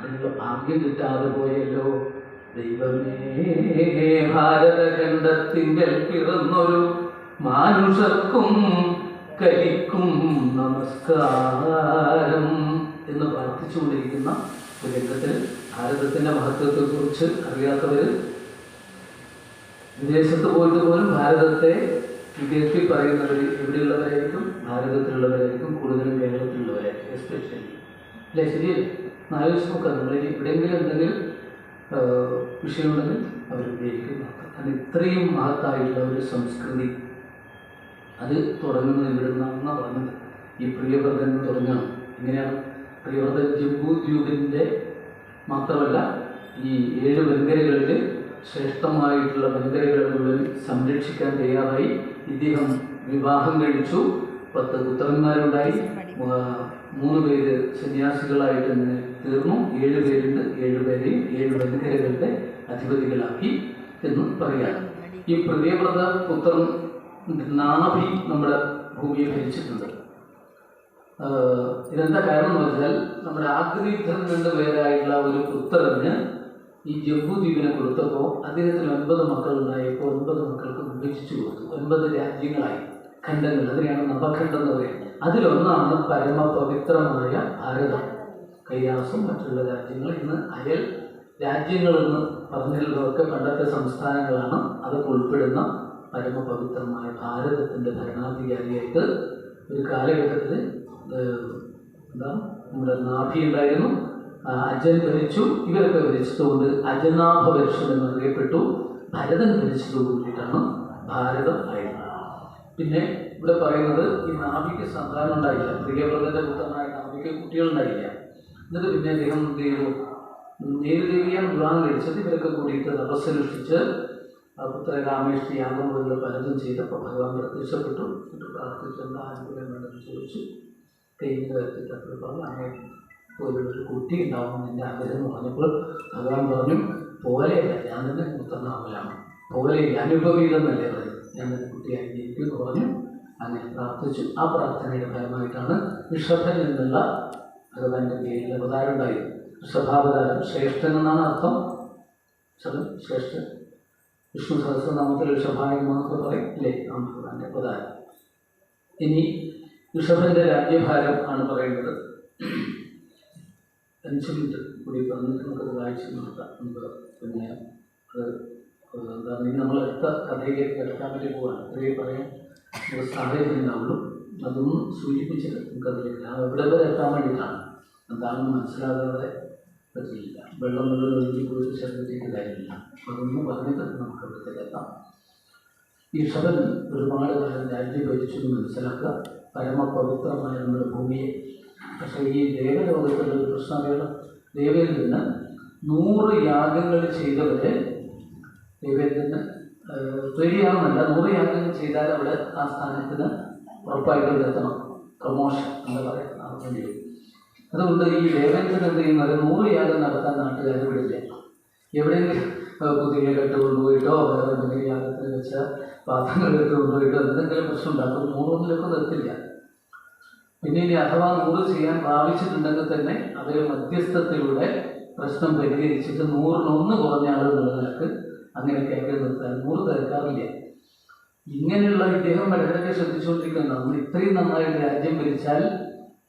അതിനുള്ള ഭാഗ്യം കിട്ടാതെ പോയല്ലോ. ദൈവമേ ഭാരതഖണ്ഡത്തിന്റെ പിറന്നൊരു മാനുഷർക്കും കരിക്കും നമസ്കാരം എന്ന് പ്രാർത്ഥിച്ചുകൊണ്ടിരിക്കുന്ന ഒരു രംഗത്തിൽ ഭാരതത്തിന്റെ മഹത്വത്തെക്കുറിച്ച് അറിയാത്തവർ വിദേശത്ത് പോയിട്ട് പോലും ഭാരതത്തെ വിദേശത്തിൽ പറയുന്നവർ എവിടെയുള്ളവരായിരിക്കും? ഭാരതത്തിലുള്ളവരായിരിക്കും കൂടുതലും കേരളത്തിലുള്ളവരായിരിക്കും. എസ്പെഷ്യലി അല്ലേ? ശരിയല്ലേ? നാലോചിച്ച് നോക്കുക നമ്മൾ എവിടെയെങ്കിലും എന്തെങ്കിലും വിഷയമുണ്ടെങ്കിൽ അവർ ഉപയോഗിക്കും. നോക്കാം കാരണം ഇത്രയും മഹത്തായിട്ടുള്ള ഒരു സംസ്കൃതി അത് തുടങ്ങുന്നത് ഇവിടെ നിന്നാണെന്നാണ് പറഞ്ഞത്. ഈ പ്രിയവ്രതൻ തുടങ്ങണം ഇങ്ങനെയാണ് പ്രിയവ്രതൻ ജംബൂ ദ്വീപിന്റെ മാത്രമല്ല ഈ ഏഴ് വെങ്കരകളിൽ ശ്രേഷ്ഠമായിട്ടുള്ള വൻകരകളെ മുഴുവൻ സംരക്ഷിക്കാൻ തയ്യാറായി ഇദ്ദേഹം വിവാഹം കഴിച്ചു. പത്ത് പുത്രന്മാരുണ്ടായി. മൂന്ന് പേര് സന്യാസികളായിട്ട് തീർന്നു. ഏഴ് പേരുണ്ട്. ഏഴ് പേരെയും ഏഴ് വൻകരകളുടെ അധിപതികളാക്കി എന്ന് പറയാം. ഈ പ്രിയവ്രത പുത്രൻ നാഭി നമ്മുടെ ഭൂമിയെ ഭരിച്ചിട്ടുണ്ട്. ഇതെന്താ കാരണം എന്ന് വെച്ചാൽ നമ്മുടെ ആഗ്രഹീധൻ രണ്ട് പേരായിട്ടുള്ള ഒരു പുത്രന് ഈ ജമ്മു കൊടുത്തപ്പോൾ അദ്ദേഹത്തിന് ഒൻപത് മക്കളുണ്ടായപ്പോൾ ഒൻപത് മക്കൾക്ക് വിഭജിച്ചു കൊടുത്തു. ഒൻപത് രാജ്യങ്ങളായി. ഖണ്ഡങ്ങൾ. അതിനെയാണ് നവഖണ്ഡം എന്ന് പറയുന്നത്. അതിലൊന്നാണ് പരമപവിത്രമായ ഭാരതം. കൈലാസം മറ്റുള്ള രാജ്യങ്ങൾ ഇന്ന് അയൽ രാജ്യങ്ങളെന്ന് പറഞ്ഞിട്ടുള്ളതൊക്കെ പണ്ടത്തെ സംസ്ഥാനങ്ങളാണ്. അതൊക്കെ ഉൾപ്പെടുന്ന പരമപവിത്രമായ ഭാരതത്തിന്റെ ഭരണാധികാരിയായിട്ട് ഒരു കാലഘട്ടത്തിൽ എന്താ നമ്മുടെ നാഭി ഉണ്ടായിരുന്നു. അജൻ ഭരിച്ചു. ഇവരൊക്കെ ഭരിച്ചതുകൊണ്ട് അജനാഭ വർഷം എന്നറിയപ്പെട്ടു ഭരതൻ ഭരിച്ചത് കൂടിയിട്ടാണ് ഭാരതം ആയത്. പിന്നെ ഇവിടെ പറയുന്നത് ഈ നാഭിക്ക് സന്താനം ഉണ്ടായില്ല. പ്രിയവ്രതന്റെ പുത്രനായ നാഭിക്ക് കുട്ടികളുണ്ടായില്ല എന്നിട്ട് പിന്നെ അദ്ദേഹം എന്ത് ചെയ്തു? നേരുദേവിയാണ് വിവാഹം കഴിച്ചത് ഇവരൊക്കെ കൂടിയിട്ട് തപസ്സനുഷ്ഠിച്ച് പുത്ര രാമേഷ്ഠി യാഗം പോലുള്ള പലതും ചെയ്തപ്പോൾ ഭഗവാൻ പ്രത്യക്ഷപ്പെട്ടു. എന്നിട്ട് പ്രാർത്ഥിച്ചു എന്താ അനുകൂലം ചോദിച്ചു കഴിഞ്ഞ വരുത്തിട്ട് അപ്പോൾ പറഞ്ഞു. അങ്ങനെ പോലൊരു കുട്ടി ഉണ്ടാവണം എന്റെ ആഗ്രഹം പറഞ്ഞപ്പോൾ ഭഗവാൻ പറഞ്ഞു പോലെയല്ല ഞാൻ തന്നെ പുത്രനാവലാണ് പോലെയില്ല അനുഭവീതെന്നല്ലേ പറയും ഞാൻ തന്നെ കുട്ടിയായി ജനിക്കും പറഞ്ഞു. അങ്ങനെ പ്രാർത്ഥിച്ചു. ആ പ്രാർത്ഥനയുടെ ഫലമായിട്ടാണ് ഋഷഭൻ എന്നുള്ള ഭഗവാന്റെ പേരിൽ അവതാരം ഉണ്ടായിരുന്നു. ഋഷഭാവതാരം ശ്രേഷ്ഠൻ എന്നാണ് അർത്ഥം. ശ്രേഷ്ഠൻ വിഷ്ണു സഹസ്രനാമത്തിൽ ഋഷഭായ എന്നൊക്കെ പറയും അല്ലേ? ആ ഭഗവാന്റെ അവതാരം. ഇനി ഋഷഭന്റെ രാജ്യഭാരം ആണ് പറയുന്നത് അഞ്ച് മിനിറ്റ് കൂടി പറഞ്ഞിട്ട് നമുക്ക് വായിച്ചു നടത്താം നമുക്ക് പിന്നെ അത് എന്താ നമ്മൾ അടുത്ത കഥയിലേക്ക് കിടക്കാൻ വേണ്ടി പോവാണ്. അത്രയും പറയാൻ സാഹചര്യം ഉണ്ടാവുള്ളൂ അതൊന്നും സൂചിപ്പിച്ചിട്ട് നമുക്കതിലേക്ക് ആ എവിടെ വരെ എത്താൻ വേണ്ടിയിട്ടാണ്. എന്താണെന്ന് മനസ്സിലാകാതെ പറ്റിയില്ല. വെള്ളം മുഴുവൻ ഒഴുകി പോയിട്ട് ശരീരത്തേക്ക് കാര്യമില്ല. അതൊന്നും പറഞ്ഞിട്ട് നമുക്ക് അവിടത്തേക്ക് എത്താം. ഈ ഷവൻ ഒരുപാട് കാലം രാജ്യം ഭരിച്ചു എന്ന് മനസ്സിലാക്കുക. പരമപവിത്രമായ നമ്മുടെ ഭൂമിയെ. പക്ഷേ ഈ ദേവലോകത്തിലുള്ള ഒരു പ്രശ്നമേള ദേവയിൽ നിന്ന് നൂറ് യാഗങ്ങൾ ചെയ്തവരെ ദേവയിൽ നിന്ന് പേടിയാവുന്നല്ല നൂറ് യാഗങ്ങൾ ചെയ്താൽ അവിടെ ആ സ്ഥാനത്തിന് ഉറപ്പായിട്ടും എത്തണം. പ്രമോഷൻ എന്ന് പറയുന്നത് അർത്ഥം വേണ്ടി അതുകൊണ്ട് ഈ ദേവേന്ദ്രൻ എന്ത് ചെയ്യുന്നത്? നൂറ് യാഗം നടത്താൻ നാട്ടുകാർ വിടില്ല. എവിടെയെങ്കിലും പുതിയ കെട്ട് കൊണ്ടുപോയിട്ടോ വേറെ എന്തെങ്കിലും യാഗത്തിന് വെച്ച പാത്രങ്ങൾ എടുത്ത് കൊണ്ടുപോയിട്ടോ എന്തെങ്കിലും പ്രശ്നം ഉണ്ടാക്കും നൂറൊന്നിലൊക്കെ നിർത്തില്ല പിന്നെ ഇനി അഥവാ നൂറ് ചെയ്യാൻ ഭാവിച്ചിട്ടുണ്ടെങ്കിൽ തന്നെ അതിൽ മധ്യസ്ഥത്തിലൂടെ പ്രശ്നം പരിഹരിച്ചിട്ട് നൂറിനൊന്ന് കുറഞ്ഞ ആളുകൾ നിലയ്ക്ക് അങ്ങനെ കേൾക്കാൻ നിർത്താൻ നൂറ് തീർക്കാറില്ല ഇങ്ങനെയുള്ള ഇദ്ദേഹം വളരെ ശ്രദ്ധിച്ചുകൊണ്ടിരിക്കുന്നത് നമ്മൾ ഇത്രയും നന്നായിട്ട് രാജ്യം ഭരിച്ചാൽ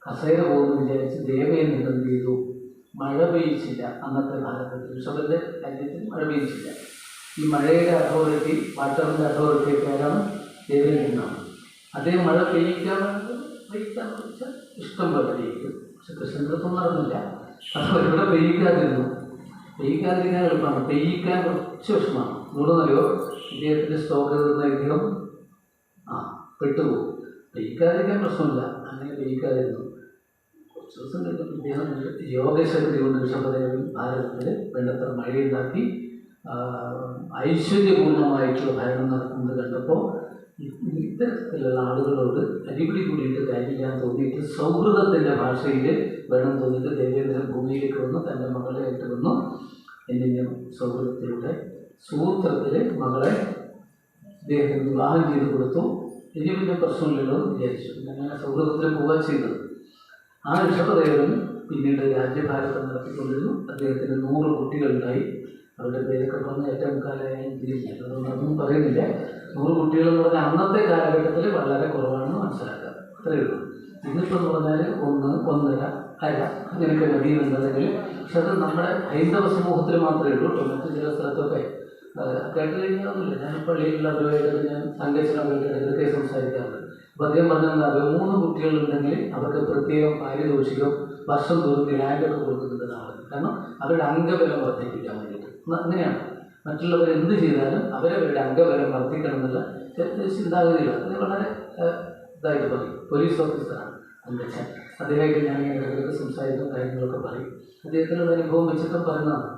കസേര പോകുമെന്ന് വിചാരിച്ച് ദേവയെ എന്ത് ചെയ്തു. മഴ പെയ്യിച്ചില്ല അന്നത്തെ ഭാരതത്തിൽ ഋഷഭന്റെ രാജ്യത്തിൽ മഴ പെയ്യിച്ചില്ല. ഈ മഴയുടെ അതോറിറ്റി വാട്ടറിന്റെ അതോറിറ്റി ദേവയിൽ ദേവേന്ദ്രനാണ് അദ്ദേഹം മഴ പെയ്യിക്കാൻ പെയ്യിക്കാൻ വെച്ചാൽ ഇഷ്ടം പോലെ പെയ്യിക്കും പക്ഷെ കൃഷ്ണനടുത്തൊന്നും നടന്നില്ല. അപ്പോൾ ഇവിടെ പെയ്യിക്കാതിരുന്നു. പെയ്യിക്കാതിരിക്കാൻ എളുപ്പമാണ്. പെയ്യിക്കാൻ കുറച്ച് വിഷമാണ് വിഷമമാണ് നൂറെന്നറിയോ ഇദ്ദേഹത്തിന്റെ സ്റ്റോക്ക് തീർന്ന ഇദ്ദേഹം ആ പെട്ടുപോകും പെയ്ക്കാതിരിക്കാൻ പ്രശ്നമില്ല. അങ്ങനെ പെയ്ക്കാതിരുന്നു കുറച്ച് ദിവസം കഴിഞ്ഞപ്പോൾ ഇദ്ദേഹം യോഗേശ്വരത്തിൽ കൊണ്ട് ഋഷഭദേവൻ ഭാരതത്തിൽ വേണ്ടത്ര മഴയുണ്ടാക്കി ആ, ഐശ്വര്യപൂർണമായിട്ടുള്ള ഭരണം നടക്കുന്നത് കണ്ടപ്പോൾ ഇത്തരത്തിലുള്ള ആളുകളോട് അടിപിടി കൂടിയിട്ട് കാര്യമില്ലാന്ന് തോന്നിയിട്ട് സൗഹൃദത്തിന്റെ ഭാഷയിൽ വേണം തോന്നിയിട്ട് ദേവേന്ദ്രൻ ഭൂമിയിലേക്ക് വന്നു തന്റെ മകളെ ആയിട്ട് വന്നു എന്നിങ്ങനെ സൗഹൃദത്തിലൂടെ സൂത്രത്തിൽ മകളെ ഇദ്ദേഹത്തിന് വിവാഹം ചെയ്ത് കൊടുത്തു. ഇനി പിന്നെ പ്രശ്നമില്ലല്ലോ എന്ന് വിചാരിച്ചു. അങ്ങനെ സൗഹൃദത്തിൽ പോവുക ചെയ്തത്. ആ ഋഷഭദേവൻ പിന്നീട് രാജ്യഭാരതം നടത്തിക്കൊണ്ടിരുന്നു. അദ്ദേഹത്തിന് നൂറ് കുട്ടികളുണ്ടായി. അവരുടെ പേരൊക്കെ പറഞ്ഞ ഏറ്റവും കാലമായി തിരിച്ചില്ല അതുകൊണ്ടൊന്നും പറയുന്നില്ല. നൂറ് കുട്ടികൾ എന്ന് പറഞ്ഞാൽ അന്നത്തെ കാലഘട്ടത്തിൽ വളരെ കുറവാണെന്ന് മനസ്സിലാക്കുക അത്രയേ ഉള്ളൂ. ഇന്നിപ്പോൾ എന്ന് പറഞ്ഞാൽ ഒന്ന് ഒന്നര അര അങ്ങനെയൊക്കെ മതി എന്നുണ്ടെങ്കിൽ പക്ഷെ അത് നമ്മുടെ ഹൈന്ദവ സമൂഹത്തിൽ മാത്രമേ ഉള്ളൂ. മറ്റു ചില സ്ഥലത്തൊക്കെ ആ, ഞാൻ പള്ളിയിലുള്ള പള്ളിയിലുള്ളവരുമായിട്ട് ഞാൻ ഇതൊക്കെ സംസാരിക്കാറുണ്ട്. അപ്പോൾ അദ്ദേഹം പറഞ്ഞാൽ മൂന്ന് കുട്ടികളുണ്ടെങ്കിൽ അവർക്ക് പ്രത്യേകം പാരിതോഷികം വർഷം തോറും ഗ്രാൻഡൊക്കെ കൊടുക്കുന്നതാണ് കാരണം അവരുടെ അംഗബലം വർദ്ധിപ്പിക്കാൻ വേണ്ടിയിട്ട്. അങ്ങനെയാണ്. മറ്റുള്ളവർ എന്ത് ചെയ്താലും അവരവരുടെ അംഗബലം വർദ്ധിക്കണം എന്നുള്ള ചിന്താഗതിയില്ല അത് വളരെ ഇതായിട്ട് പറയും. പോലീസ് ഓഫീസറാണ് അന്തച്ഛൻ അദ്ദേഹമായിട്ട് ഞാൻ ഇങ്ങനെ സംസാരിക്കും കാര്യങ്ങളൊക്കെ പറയും. അദ്ദേഹത്തിനുള്ള അനുഭവം വെച്ചിട്ടും പറയുന്നതാണ്.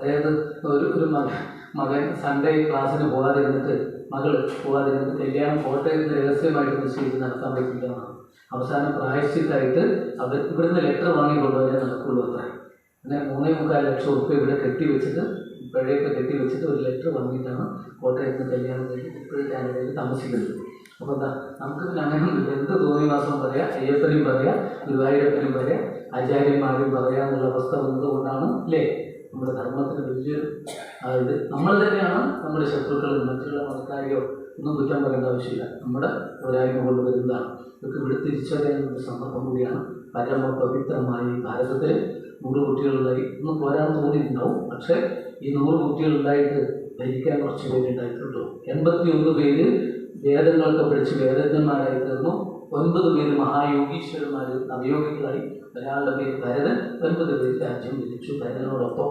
അതായത് ഒരു ഒരു മകൻ മകൻ സൺഡേ ക്ലാസ്സിന് പോകാതിരുന്നിട്ട് മകൾ പോകാതിരുന്നിട്ട് കല്യാണം കോട്ടയത്ത് നിന്ന് രഹസ്യമായിട്ട് നിശ്ചയിച്ച് നടത്താൻ പറ്റില്ല അവസാനം പ്രായശ്ചിത്തായിട്ട് അവർ ഇവിടുന്ന് ലെറ്റർ വാങ്ങിക്കൊണ്ടുവരെ നടക്കുള്ളൂ അത്ര. അങ്ങനെ മൂന്നേ മുക്കാൽ ലക്ഷം ഉറുപ്പ്യ ഇവിടെ കെട്ടി വെച്ചിട്ട് പഴയൊക്കെ കെട്ടി വെച്ചിട്ട് ഒരു ലെറ്റർ വാങ്ങിയിട്ടാണ് കോട്ടയത്ത് നിന്ന് കല്യാണം കഴിഞ്ഞ് കാനഡയിൽ താമസിക്കുന്നത്. അപ്പോൾ എന്താ നമുക്ക് അങ്ങനെയൊന്നുമില്ല. എന്ത് തോന്നി മാസം പറയാം അയ്യപ്പനും പറയാം ഗുരുവായൂരപ്പനും പറയാം ആചാര്യന്മാരും പറയാം എന്നുള്ള അവസ്ഥ വന്നതുകൊണ്ടാണ് അല്ലേ നമ്മുടെ ധർമ്മത്തിന് വലിയൊരു ഇത് നമ്മൾ തന്നെയാണ് നമ്മുടെ ശത്രുക്കൾ മറ്റുള്ള മതക്കാരെയോ ഒന്നും കുറ്റം പറയേണ്ട ആവശ്യമില്ല. നമ്മുടെ പോരായ്മ കൊണ്ട് വരുന്നതാണ്. ഇതൊക്കെ ഇവിടെ തിരിച്ചറിയാൻ ഒരു സന്ദർഭം കൂടിയാണ് പരമ പവിത്രമായ ഭാരതത്തിൽ നൂറ് കുട്ടികളുണ്ടായി. ഒന്നും പോരാൻ തോന്നിയിട്ടുണ്ടാവും. പക്ഷേ ഈ നൂറ് കുട്ടികളുണ്ടായിട്ട് ഭരിക്കാൻ കുറച്ച് പേരുണ്ടായിട്ടുള്ളൂ എൺപത്തി ഒന്ന് പേര് വേദങ്ങളൊക്കെ പഠിച്ച് വേദജ്ഞന്മാരായി തീർന്നു. ഒൻപത് പേര് മഹായോഗീശ്വരന്മാർ നവയോഗികളായി. ഒരാളുടെ പേര് ഭരതൻ ഒൻപത് പേര് രാജ്യം ഭരിച്ചു ഭരതനോടൊപ്പം.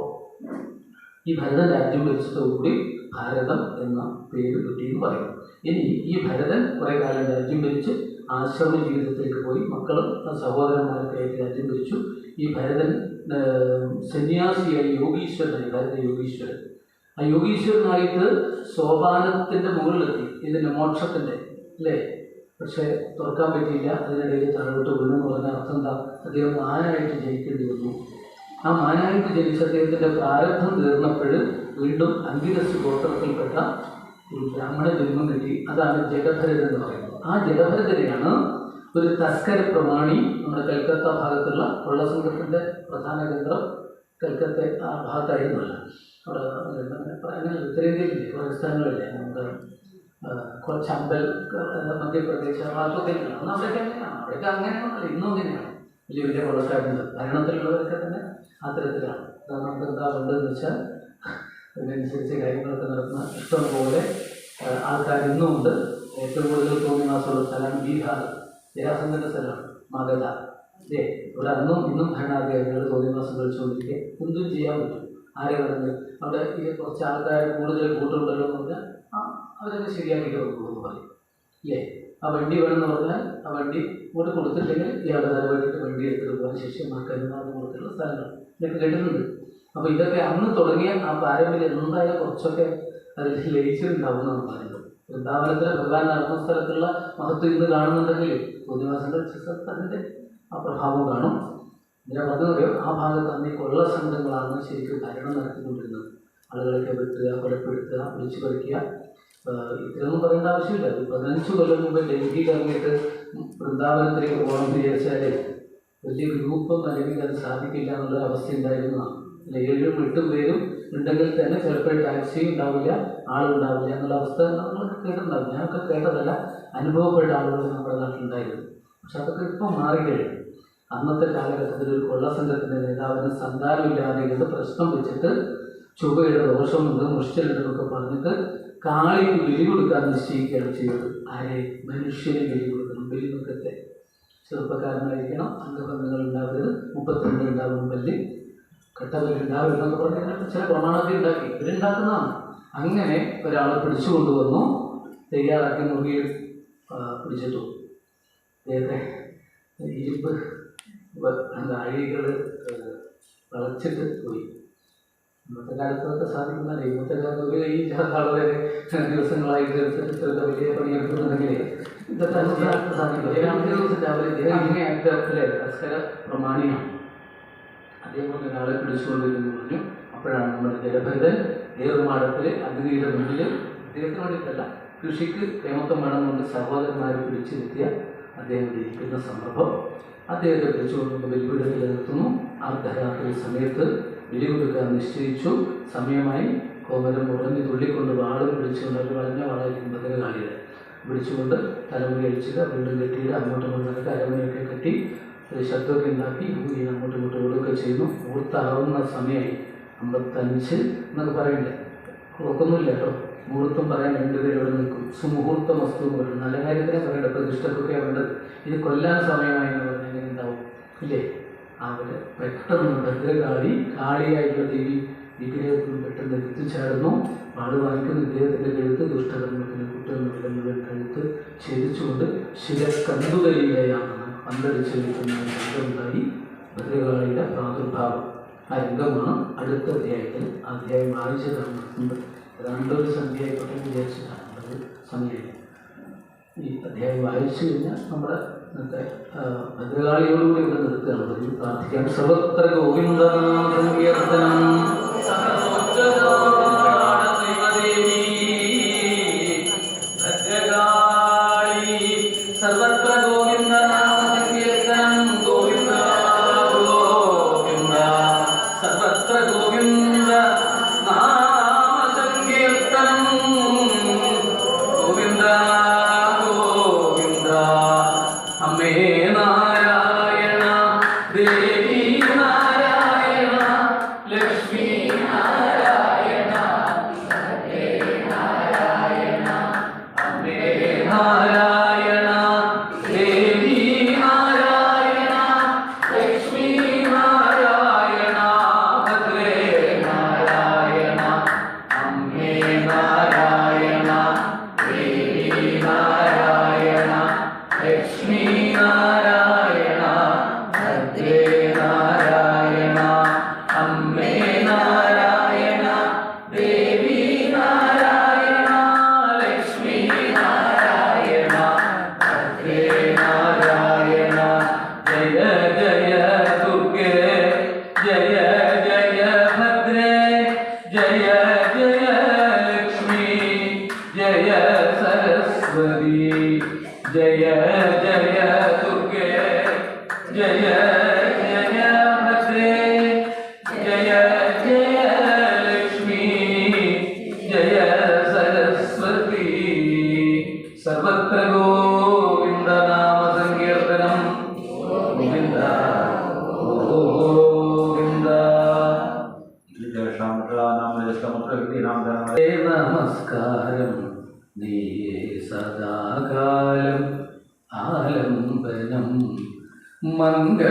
ഈ ഭരതൻ രാജ്യം ഭരിച്ചതോടുകൂടി ഭാരതം എന്ന പേര് കിട്ടിയെന്ന് പറയും. ഇനി ഈ ഭരതൻ കുറേ കാലം രാജ്യം ഭരിച്ച് ആശ്രമ ജീവിതത്തിലേക്ക് പോയി. മക്കളും സഹോദരന്മാരൊക്കെ ആയിട്ട് രാജ്യം ഭരിച്ചു. ഈ ഭരതൻ സന്യാസിയായി യോഗീശ്വരനായി ഭരത യോഗീശ്വരൻ. ആ യോഗീശ്വരനായിട്ട് സോപാനത്തിന്റെ മുകളിലെത്തി. ഇതിന്റെ മോക്ഷത്തിന്റെ അല്ലേ? പക്ഷേ തുറക്കാൻ പറ്റിയില്ല. അതിനിടയിൽ തറവിട്ട് വീണെന്ന് പറഞ്ഞ അർത്ഥം എന്താ? അദ്ദേഹം ആനായിട്ട് ജയിക്കേണ്ടി വന്നു? ആ മാനായിട്ട് ജനിച്ച അദ്ദേഹത്തിന്റെ പ്രാരബ്ധം തീർന്നപ്പോൾ വീണ്ടും അങ്കിരസ് ഗോത്രത്തിൽപ്പെട്ട ഒരു ബ്രാഹ്മണ ജന്മം കിട്ടി. അതാണ് ജഗഭരൻ എന്ന് പറയുന്നത്. ആ ജഗഭരതനെയാണ് ഒരു തസ്കര പ്രമാണി നമ്മുടെ കൽക്കത്ത ഭാഗത്തുള്ള കൊള്ളസംഘത്തിന്റെ പ്രധാന കേന്ദ്രം കൽക്കത്ത ആ അങ്ങനെ ഉത്തരേന്ത്യയിലില്ലേ കുറേ സ്ഥലങ്ങളില്ലേ നമ്മുടെ ആ, മധ്യപ്രദേശ് ആ ഭാഗത്തൊക്കെ. അന്ന് അവിടെയൊക്കെ അങ്ങനെയാണ്. അവിടെയൊക്കെ അങ്ങനെയാണല്ലോ ഇന്നും അങ്ങനെയാണ്. വലിയ വലിയ കൊള്ളക്കാരുണ്ട്. ഭരണത്തിലുള്ളവരൊക്കെ തന്നെ ആ തരത്തിലാണ് അത് നമുക്ക് എന്താ വേണ്ടതെന്ന് വെച്ചാൽ അതിനനുസരിച്ച് കാര്യങ്ങളൊക്കെ നടത്തുന്ന ഇഷ്ടം പോലെ ആൾക്കാർ ഇന്നും ഉണ്ട് ഏറ്റവും കൂടുതൽ തോന്നിവാസമുള്ള സ്ഥലമാണ് ബീഹാർ. ജരാസന്ധന്റെ സ്ഥലമാണ് മഗധ. അല്ലേ ഇവിടെ അന്നും ഇന്നും ഭരണാധികാരികൾ തോന്നിവാസം കളിച്ചുകൊണ്ടിരിക്കുക എന്തും ചെയ്യാൻ പറ്റും. ആരെ വേണമെങ്കിൽ അവിടെ ഈ കുറച്ച് ആൾക്കാർ കൂടുതൽ കൂട്ടുണ്ടല്ലോ എന്ന് പറഞ്ഞാൽ ആ അവരൊക്കെ ശരിയാക്കി കൊടുക്കുമെന്ന് പറയും. ഇല്ലേ? ആ വണ്ടി വേണമെന്ന് പറഞ്ഞാൽ ആ വണ്ടി ഇങ്ങോട്ട് കൊടുത്തില്ലെങ്കിൽ ഇയാളുടെ തലവഴിയിട്ട് വണ്ടി എടുത്തിട്ട് പോകാൻ ശിഷ്യന്മാർക്ക് അനുവാദം സ്ഥലങ്ങൾ ഇതൊക്കെ കേട്ടിട്ടുണ്ട് അപ്പോൾ ഇതൊക്കെ അന്ന് തുടങ്ങിയ ആ പാരമ്പര്യം എന്തായാലും കുറച്ചൊക്കെ അതിൽ ലയിച്ചിട്ടുണ്ടാവും എന്നാണ് പറയുന്നത്. വൃന്ദാവനത്തിലെ ഭഗവാൻ നടന്ന സ്ഥലത്തുള്ള മഹത്വം ഇന്ന് കാണുന്നുണ്ടെങ്കിൽ പൊതുവാസന്റെ അതിന്റെ ആ പ്രഭാവം കാണും. ഇതിനെ പറഞ്ഞറിയോ ആ ഭാഗത്ത് അന്ന് കൊള്ള സംഘങ്ങളാണ് ശരിക്കും ഭരണം നടത്തിക്കൊണ്ടിരുന്നത്. ആളുകളൊക്കെ വെട്ടുക കൊലപ്പെടുത്തുക പിടിച്ചു പറിക്കുക. ഇത്രയൊന്നും പറയേണ്ട ആവശ്യമില്ല. പതിനഞ്ച് കൊല്ലം മുമ്പ് ഡൽഹിയിൽ ഇറങ്ങിയിട്ട് വൃന്ദാവനത്തിലേക്ക് പോകണം വിചാരിച്ചാൽ വലിയ ഗ്രൂപ്പും അല്ലെങ്കിൽ അത് സാധിക്കില്ല എന്നുള്ള അവസ്ഥ ഉണ്ടായിരുന്നതാണ് ഏഴും എട്ടും പേരും ഉണ്ടെങ്കിൽ തന്നെ ചിലപ്പോൾ ടാക്സി ഉണ്ടാവില്ല ആളുണ്ടാവില്ല എന്നുള്ള അവസ്ഥ നമ്മളൊക്കെ കേട്ടിട്ടുണ്ടാവും. ഞാനൊക്കെ കേട്ടതല്ല അനുഭവപ്പെട്ട ആളുകൾ നമ്മുടെ നാട്ടിലുണ്ടായിരുന്നു പക്ഷെ അതൊക്കെ ഇപ്പം മാറിക്കഴിഞ്ഞു അന്നത്തെ കാലഘട്ടത്തിൽ ഒരു കൊള്ളസംഘത്തിന്റെ നേതാവിന് സന്താനമില്ലാതെ ഇരുന്ന് പ്രശ്നം വെച്ചിട്ട് ചുവയുടെ ദോഷമുണ്ട് മുഷ്ടിലുണ്ടെന്നൊക്കെ പറഞ്ഞിട്ട് കാളിക്ക് ബലി കൊടുക്കാൻ നിശ്ചയിക്കുകയാണ് ചെയ്തത്. ആരെ? മനുഷ്യന് ബലി കൊടുക്കണം. ബലിമുഖത്തെ ചെറുപ്പക്കാരനായിരിക്കണം. അംഗബന്ധങ്ങൾ ഉണ്ടാവരുത്. മുപ്പത്തിരണ്ട് ഉണ്ടാവണം ബലി കട്ടബലി ഉണ്ടാവരുത് എന്നൊക്കെ പറഞ്ഞിട്ട് ചില പ്രമാണത്തിൽ ഉണ്ടാക്കി. ഇവരുണ്ടാക്കുന്നതാണ്. അങ്ങനെ ഒരാളെ പിടിച്ചു കൊണ്ടുവന്നു. തയ്യാറാക്കി മുറിയിൽ ആ, പിടിച്ചിട്ടു. അദ്ദേഹത്തെ ഇരുമ്പ് വ- എന്താ അഴികൾ വളച്ചിട്ട് പോയി. ഇന്നത്തെ കാലത്തൊക്കെ സാധിക്കുന്നതല്ല ഇന്നത്തെ കാലത്ത് ഒരു ഈ വളരെ ദിവസങ്ങളായിട്ട് എടുത്തിട്ട് ചെറുത വലിയ പണിയെടുക്കുന്നുണ്ടെങ്കിൽ ഇന്നത്തെ അനുസരിച്ച് സാധിക്കും. ഏഴാമത്തെ ദിവസം രാവിലെ ഇദ്ദേഹം അങ്ങനെയായിട്ട് അല്ലേ പ്രമാണിയാണ്. അതേപോലെ ഒരാളെ പിടിച്ചുകൊണ്ടിരുന്നു പറഞ്ഞു. അപ്പോഴാണ് നമ്മുടെ ജലഭരതൻ ഏറുമാടത്തിൽ അഗ്നിയുടെ മുന്നിൽ അദ്ദേഹത്തിന് വേണ്ടിയിട്ടല്ല കൃഷിക്ക് പ്രേമത്വം വേണമെന്നുകൊണ്ട് സഹോദരന്മാരെ പിടിച്ചിരുത്തിയ അദ്ദേഹം ഇരിക്കുന്ന സന്ദർഭം. അദ്ദേഹത്തെ പിടിച്ചുകൊണ്ട് വെല്ലുവിളികൾ നിർത്തുന്നു അർദ്ധരാത്രി സമയത്ത് ബലി കൊടുക്കാൻ നിശ്ചയിച്ചു. സമയമായി കോമരം ഉറഞ്ഞു തുള്ളിക്കൊണ്ട് വാളും പിടിച്ചുകൊണ്ട് വളരെ വളഞ്ഞ വാളായിരിക്കും കാണിയത്. പിടിച്ചുകൊണ്ട് തലമുടി അടിച്ചിട്ട് വീണ്ടും കെട്ടിയിട്ട് അങ്ങോട്ടും ഇങ്ങോട്ടും അരമനയൊക്കെ കെട്ടി ഒരു ശബ്ദമൊക്കെ ഉണ്ടാക്കി ഈ അങ്ങോട്ടും ഇങ്ങോട്ടും ഓടുകയൊക്കെ ചെയ്യുന്നു. മുഹൂർത്താവുന്ന സമയമായി അമ്പത്തഞ്ച് എന്നൊക്കെ പറയണ്ടേ കുറക്കൊന്നുമില്ല കേട്ടോ. മുഹൂർത്തം പറയാൻ രണ്ടുപേരും ഇവിടെ നിൽക്കും. സുമുഹൂർത്തം വസ്തു എന്ന് പറയുന്നത് നല്ല കാര്യത്തിനെ പറയണ്ട പ്രതിഷ്ഠക്കൊക്കെ വേണ്ടത് ഇത് കൊല്ലാൻ സമയമായി എന്ന് പറഞ്ഞാൽ ഉണ്ടാവും? ഇല്ലേ? അവർ പെട്ടെന്ന് ഭദ്രകാളി കാളിയായിട്ടുള്ള ദേവി വിഗ്രഹത്തിൽ പെട്ടെന്ന് എത്തിച്ചേർന്നു. പാട് വാങ്ങിക്കുന്ന ഇദ്ദേഹത്തിന്റെ കഴുത്ത് ദുഷ്ടകർമ്മത്തിന് മുഴുവൻ കഴുത്ത് ഛേദിച്ചുകൊണ്ട് ശില നിൽക്കുന്ന ഒരു രംഗമുണ്ടായി ഭദ്രകാളിയുടെ പ്രാദുർഭാവം ആ രംഗമാണ് അടുത്ത അധ്യായത്തിൽ അധ്യായം വായിച്ചതാണ് നടത്തുന്നത് ഏതാണ്ട് ഒരു സന്ധ്യ ആയിക്കോട്ടെ വിചാരിച്ചിട്ടാണ് അത് സമയം. ഈ അധ്യായം വായിച്ചു കഴിഞ്ഞാൽ നമ്മുടെ ഭദ്രകാളിയോടുകൂടി ഇവിടെ നിർത്തുകയാണ്. പതിവ് പ്രാർത്ഥിക്കാൻ സർവത്ര ഗോവിന്ദ സർവത്ര ഗോവിന്ദ ഗോവിന്ദ ഗോവിന്ദ. സർവത്ര ഗോവിന്ദ നാമസങ്കീർത്തനം Yeah, yeah.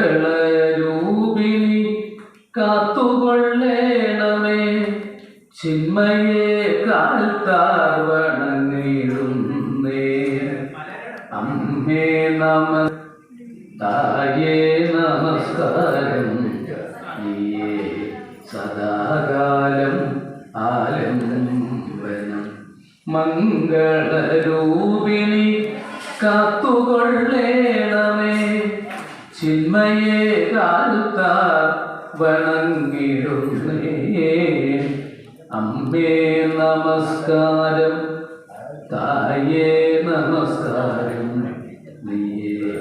മംഗളരൂപിണി കാത്തുകൊള്ളേണമേ ചിന്മയെ കാൽത്താർ വണങ്ങിടുന്നേ അമ്മേ നമ തായേ നമസ്കാരം. നീയേ സദാകാലം ആലംബനം. മംഗളരൂപിണി കാത്തുകൊള്ളേണമേ. ചിന്മയെ കാൽത്താർ വണങ്ങിടുന്നേ. അമ്മേ നമസ്കാരം തായേ നമസ്കാരം നീയേ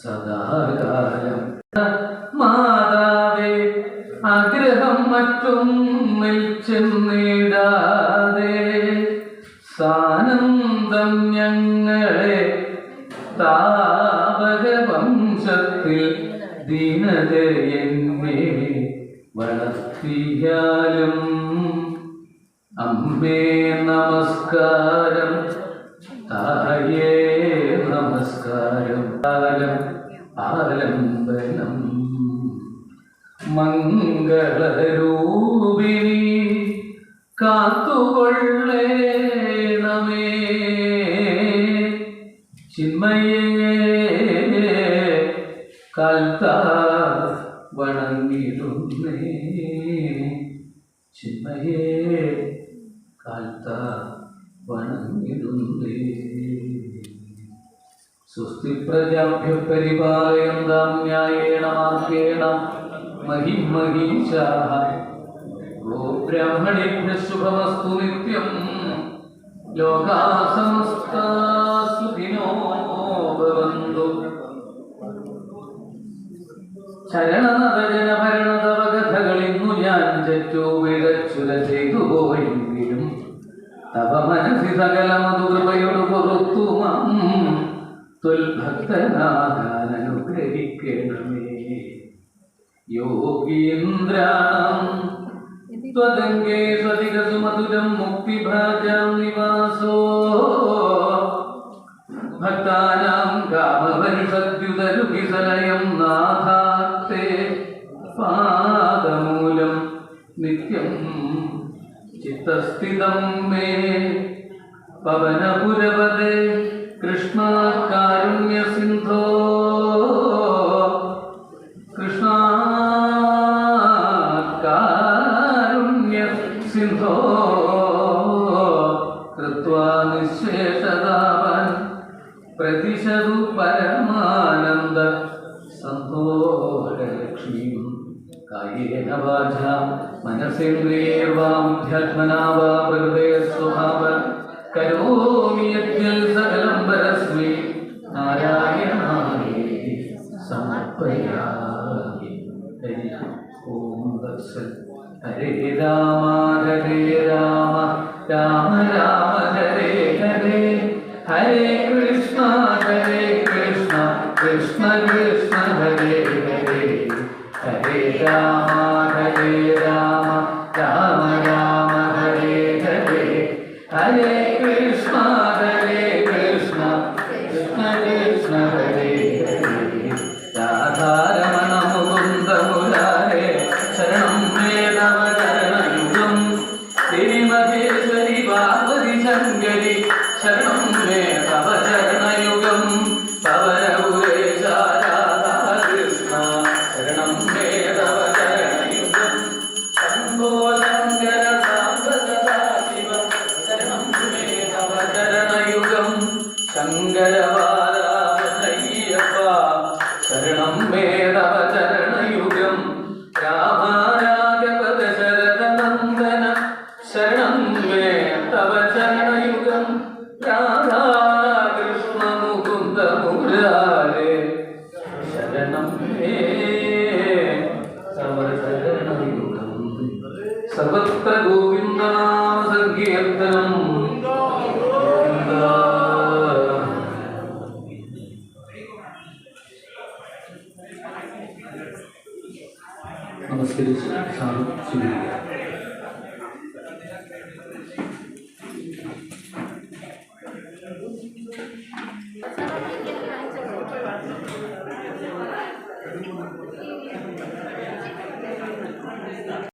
സദാകാലം മാതാവേ ആഗ്രഹം മറ്റും ചെന്നിടാതെ സാനന്ദം ഞങ്ങളെ താപക വംശത്തിൽ ദീനതയെന്നെ വളർത്തിയാലും അമ്മേ നമസ്കാരം തായേ നമസ്കാരം കാലം ആലംബനം മംഗളരൂപിണി കാത്തുകൊള്ളേണമേ ചിന്മയേ കാൽത്ത വണങ്ങിടുന്നേ ചിന്മയേ കാൽത്ത വണങ്ങിടുന്നേ സ്വസ്തി പ്രജാഭ്യ പരിപാലയന്താം ന്യായേണ മാർഗേണ महिमहीशाः गो ब्राह्मणेभ्यः शुभमस्तु नित्यम् लोकाः समस्ता सुखिनो भवन्तु ചരണനതജന ഭരണതവ കഥകളിന്നു ഞാൻ ചറ്റു വിഴച്ചുര ചെയ്തു പോയെങ്കിലും തവ മനസ്സി സകല മധുകൃപയോട് പുറത്തു ത്വൽഭക്തനാകാൻ അനുഗ്രഹിക്കണമേ യോഗീന്ദ്രാണം त्वदङ्गे स्वधिगसु मधुरं मुक्तिभाजां निवासो भक्तानां कामवनिषद्युतरुकिसलयं നിത്യം ചിത്തസ്ഥിതം മേ പവനപുരപദേ കൃഷ്ണ കാരുണ്യ സിന്ധോ കൃഷ്ണ കാരുണ്യ സിന്ധോ കൃത്വാ നിശേഷതാവൻ പ്രതിശതു പരമാനന്ദ സന്തോഷലക്ഷ്മീം കായേന വാചാ. മനസ്സിന്ദ്രിയർവാധ്യാത്മനാ വാ പ്രകൃതേ സ്വഭാവ സകലം പരസ്മൈ നാരായണായേ സമർപ്പയാമി ഓം തത്സത്. ഹരേ രാമ ഹരേ രാമ രാമ രാമ.